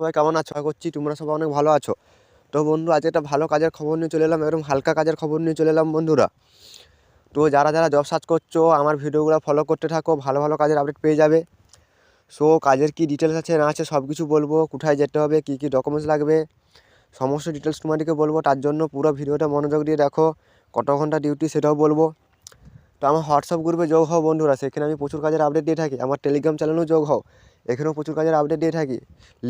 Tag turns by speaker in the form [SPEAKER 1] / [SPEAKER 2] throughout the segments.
[SPEAKER 1] সবাই কেমন আছো? করছি তোমরা সবাই অনেক ভালো আছো। তো বন্ধু আজ একটা ভালো কাজের খবর নিয়ে চলে এলাম, এরকম হালকা কাজের খবর নিয়ে চলে এলাম বন্ধুরা। তো যারা যারা জব সার্চ করছ, আমার ভিডিওগুলো ফলো করতে থাকো, ভালো ভালো কাজের আপডেট পেয়ে যাবে। সো কাজের কি ডিটেলস আছে, না আছে সব কিছু বলব, কোথায় যেতে হবে, কী কী ডকুমেন্টস লাগবে, সমস্ত ডিটেলস তোমাদেরকে বলব, তার জন্য পুরো ভিডিওটা মনোযোগ দিয়ে দেখো, কত ঘণ্টা ডিউটি সেটাও বলব। তো আমার হোয়াটসঅ্যাপ গ্রুপে যোগ হও বন্ধুরা, সেখানে আমি প্রচুর কাজের আপডেট দিয়ে থাকি, আমার টেলিগ্রাম চ্যানেলেও যোগ হও। এখানেও প্রচুর কাজের আপডেট দিয়ে থাকি।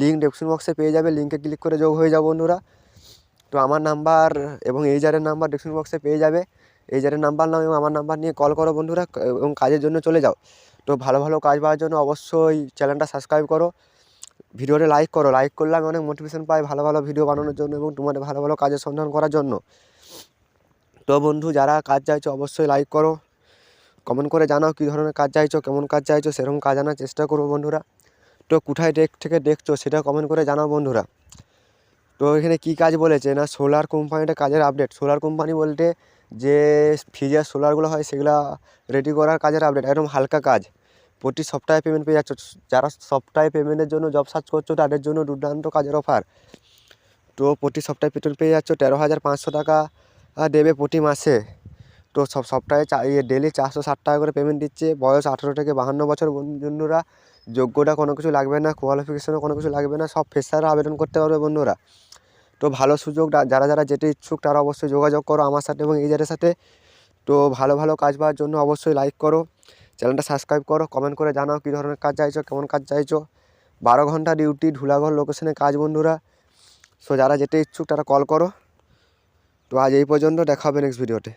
[SPEAKER 1] লিঙ্ক ডেসক্রিপশন বক্সে পেয়ে যাবে লিঙ্কে ক্লিক করে যোগ হয়ে যাও বন্ধুরা। তো আমার নাম্বার এবং এই জারের নাম্বার ডেসক্রিপশন বক্সে পেয়ে যাবে। এই জারের নাম্বার নাও এবং আমার নাম্বার নিয়ে কল করো বন্ধুরা এবং কাজের জন্য চলে যাও। তো ভালো ভালো কাজ পাওয়ার জন্য অবশ্যই চ্যানেলটা সাবস্ক্রাইব করো। ভিডিওটা লাইক করো। লাইক করলে আমি অনেক মোটিভেশন পাই ভালো ভালো ভিডিও বানানোর জন্য এবং তোমাদের ভালো ভালো কাজের সন্ধান করার জন্য। তো বন্ধু, যারা কাজ চাইছো অবশ্যই লাইক করো। কমেন্ট করে জানাও কী ধরনের কাজ চাইছো, কেমন কাজ চাইছো, সেরকম কাজ আনার চেষ্টা করব বন্ধুরা। তো কোথায় ডেক থেকে দেখছ সেটা কমেন্ট করে জানাও বন্ধুরা। তো এখানে কী কাজ বলেছে না সোলার কোম্পানিটা কাজের আপডেট সোলার কোম্পানি বলতে যে ফ্রিজের সোলারগুলো হয় সেগুলো রেডি করার কাজের আপডেট একদম হালকা কাজ। প্রতি সপ্তাহে পেমেন্ট পেয়ে যাচ্ছ। যারা সপ্তাহে পেমেন্টের জন্য জব সার্চ করছ তাদের জন্য দুর্দান্ত কাজের অফার তো প্রতি সপ্তাহে পেমেন্ট পেয়ে যাচ্ছ তেরো হাজার পাঁচশো টাকা দেবে প্রতি মাসে। তো সব সপ্তাহে চা ইয়ে ডেলি চারশো ষাট টাকা করে পেমেন্ট দিচ্ছে। বয়স আঠেরো থেকে বাহান্ন বছর বন্ধুরা। যোগ্যতা কোনো কিছু লাগবে না কোয়ালিফিকেশনও কোনো কিছু লাগবে না, সব ফ্রেশাররা আবেদন করতে পারবে বন্ধুরা। তো ভালো সুযোগ যারা যারা যেতে ইচ্ছুক তারা অবশ্যই যোগাযোগ করো আমার সাথে এবং এইজারের সাথে। তো ভালো ভালো কাজ পাওয়ার জন্য অবশ্যই লাইক করো। চ্যানেলটা সাবস্ক্রাইব করো কমেন্ট করে জানাও কী ধরনের কাজ চাইছো, কেমন কাজ চাইছো। বারো ঘণ্টা ডিউটি ধুলাঘর লোকেশনে কাজ বন্ধুরা। সো যারা যেতে ইচ্ছুক তারা কল করো। তো আজ এই পর্যন্ত, দেখা হবে নেক্সট ভিডিওতে